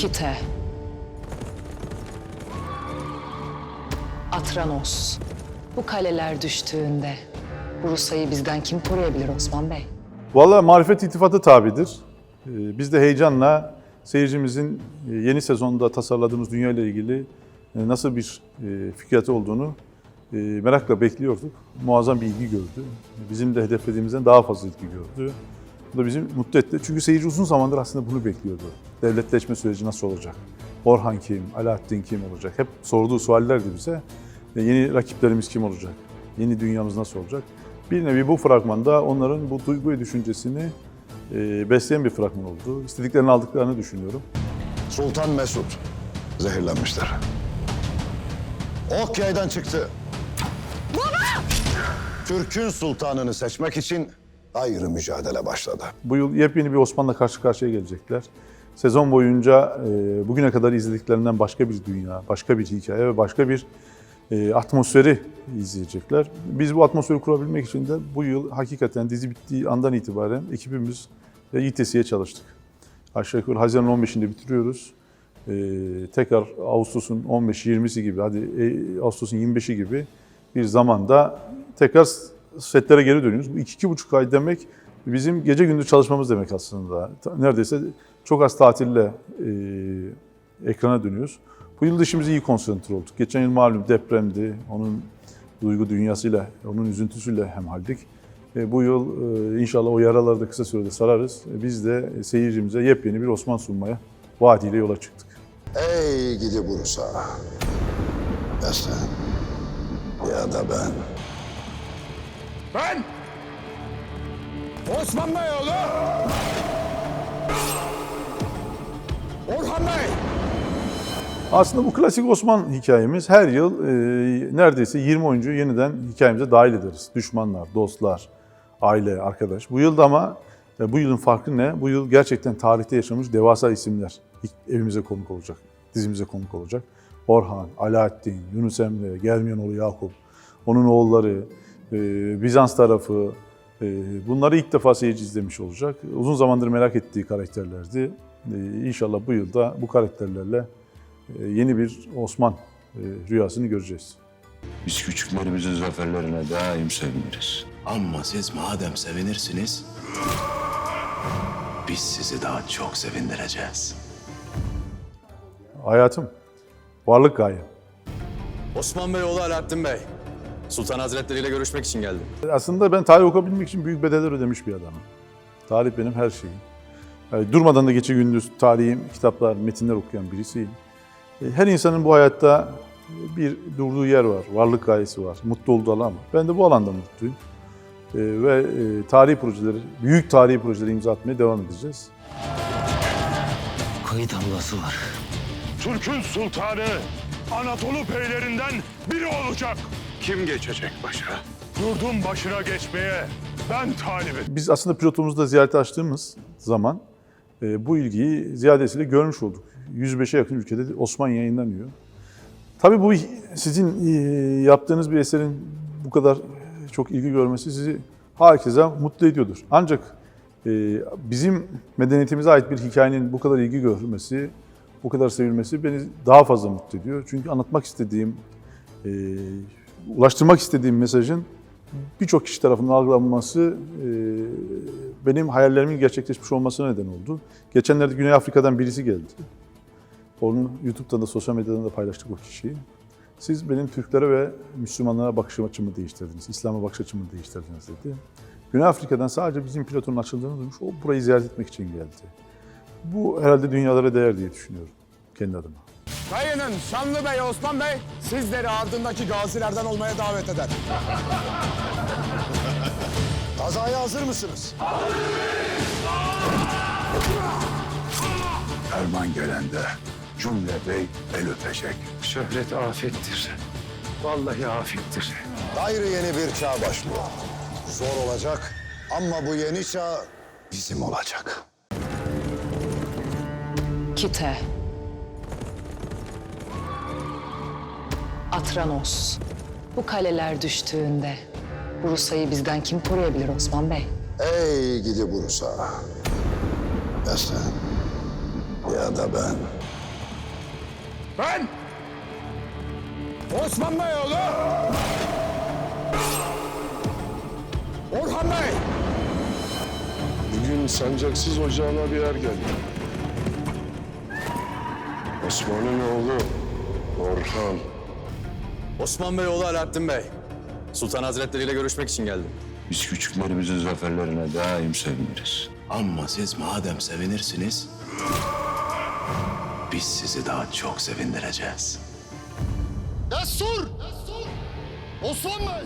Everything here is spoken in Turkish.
Kite. Atranos. Bu kaleler düştüğünde Bursa'yı bizden kim koruyabilir Osman Bey? Vallahi marifet iltifatı tabidir. Ee, Biz de heyecanla seyircimizin e, yeni sezonda tasarladığımız dünya ile ilgili e, nasıl bir e, fikriyatı olduğunu merakla bekliyorduk. Muazzam bir ilgi gördü. Bizim de hedeflediğimizden daha fazla ilgi gördü. Bu da bizi mutlu etti. Çünkü seyirci uzun zamandır aslında bunu bekliyordu. Devletleşme süreci nasıl olacak? Orhan kim? Alaaddin kim olacak? Hep sorduğu suallerdi bize. E, Yeni rakiplerimiz kim olacak? Yeni dünyamız nasıl olacak? Bir nevi bu fragmanda onların bu duygu ve düşüncesini e, besleyen bir fragman oldu. İstediklerini aldıklarını düşünüyorum. Sultan Mesut zehirlenmiştir. Ok yaydan çıktı. Baba! Türk'ün sultanını seçmek için ayrı mücadele başladı. Bu yıl yepyeni bir Osman'la karşı karşıya gelecekler. Sezon boyunca e, bugüne kadar izlediklerinden başka bir dünya, başka bir hikaye ve başka bir e, atmosferi izleyecekler. Biz bu atmosferi kurabilmek için de bu yıl hakikaten dizi bittiği andan itibaren ekibimiz ve YTS'ye çalıştık. Aşağı yukarı Haziran 15'inde bitiriyoruz. E, tekrar Ağustos'un 15-20'si gibi, hadi Ağustos'un 25'i gibi bir zamanda tekrar setlere geri dönüyoruz. Bu iki, iki buçuk ay demek bizim gece gündüz çalışmamız demek aslında. Neredeyse çok az tatille e, ekrana dönüyoruz. Bu yıl dışımız iyi konsantre olduk. Geçen yıl malum depremdi. Onun duygu dünyasıyla, onun üzüntüsüyle hemhaldik. E, bu yıl e, inşallah o yaraları da kısa sürede sararız. E, biz de seyircimize yepyeni bir Osman sunmaya vaadiyle yola çıktık. Ey gidi Bursa. Ya sen ya da ben. Ben Osman Beyoğlu Orhan Bey Aslında bu klasik Osman hikayemiz her yıl e, neredeyse 20 oyuncu yeniden hikayemize dahil ederiz. Düşmanlar, dostlar, aile, arkadaş. Bu yılda ama e, bu yılın farkı ne? Bu yıl gerçekten tarihte yaşamış devasa isimler evimize konuk olacak, dizimize konuk olacak. Orhan, Alaaddin, Yunus Emre, Germiyanoğlu Yakup, onun oğulları, Bizans tarafı, e, bunları ilk defa seyirci izlemiş olacak. Uzun zamandır merak ettiği karakterlerdi. E, İnşallah bu yılda bu karakterlerle e, yeni bir Osman e, rüyasını göreceğiz. Biz küçüklerimizin zaferlerine daim seviniriz. Ama siz madem sevinirsiniz, biz sizi daha çok sevindireceğiz. Hayatım, varlık gayem. Osman Bey oğlu Alaaddin Bey. Sultan Hazretleri ile görüşmek için geldim. Aslında ben tarih okuyabilmek için büyük bedeller ödemiş bir adamım. Tarih benim her şeyim. Yani durmadan da gece gündüz tarihim, kitaplar, metinler okuyan birisiyim. E, Her insanın bu hayatta bir durduğu yer var, varlık gayesi var, mutlu olduğu alan var. Ben de bu alanda mutluyum. E, Ve e, tarihi projeleri, büyük tarihi projeleri imza atmaya devam edeceğiz. Kayıt ablası var. Türk'ün sultanı Anadolu beylerinden biri olacak. Kim geçecek başa? Yurdun başına geçmeye ben talibim. Biz aslında pilotumuzda ziyarete açtığımız zaman e, bu ilgiyi ziyadesiyle görmüş olduk. 105'e yakın ülkede de Osman yayınlanıyor. Tabii bu sizin e, yaptığınız bir eserin bu kadar çok ilgi görmesi sizi herkese mutlu ediyordur. Ancak e, bizim medeniyetimize ait bir hikayenin bu kadar ilgi görmesi, bu kadar sevilmesi beni daha fazla mutlu ediyor. Çünkü anlatmak istediğim, e, ulaştırmak istediğim mesajın birçok kişi tarafından algılanması e, benim hayallerimin gerçekleşmiş olmasına neden oldu. Geçenlerde Güney Afrika'dan birisi geldi. Onu YouTube'da da sosyal medyadan da paylaştık o kişiyi. Siz benim Türklere ve Müslümanlara bakış açımı değiştirdiniz, İslam'a bakış açımı değiştirdiniz dedi. Güney Afrika'dan sadece bizim pilotunun açıldığını duymuş, o burayı ziyaret etmek için geldi. Bu herhalde dünyalara değer diye düşünüyorum kendi adıma. Dayının Şanlı Bey Osman Bey sizleri ardındaki gazilerden olmaya davet eder. Kazaya hazır mısınız? Erman gelende cümle bey el öpecek. Şöhret afettir. Vallahi afettir. Gayrı yeni bir çağ başlıyor. Zor olacak ama bu yeni çağ bizim olacak. Kite. Atranos. Bu kaleler düştüğünde Bursa'yı bizden kim koruyabilir Osman Bey? Ey gidi Bursa. Ya sen ya da ben. Ben Osman Bey oğlu Orhan Bey Bugün sancaksız ocağına bir yer geldi. Osman'ın oğlu Orhan. Osman Bey oğlu Alaaddin Bey. Sultan Hazretleri ile görüşmek için geldim. Biz küçüklerimizin zaferlerine daim seviniriz. Ama siz madem sevinirsiniz, biz sizi daha çok sevindireceğiz. Destur! Osman Bey!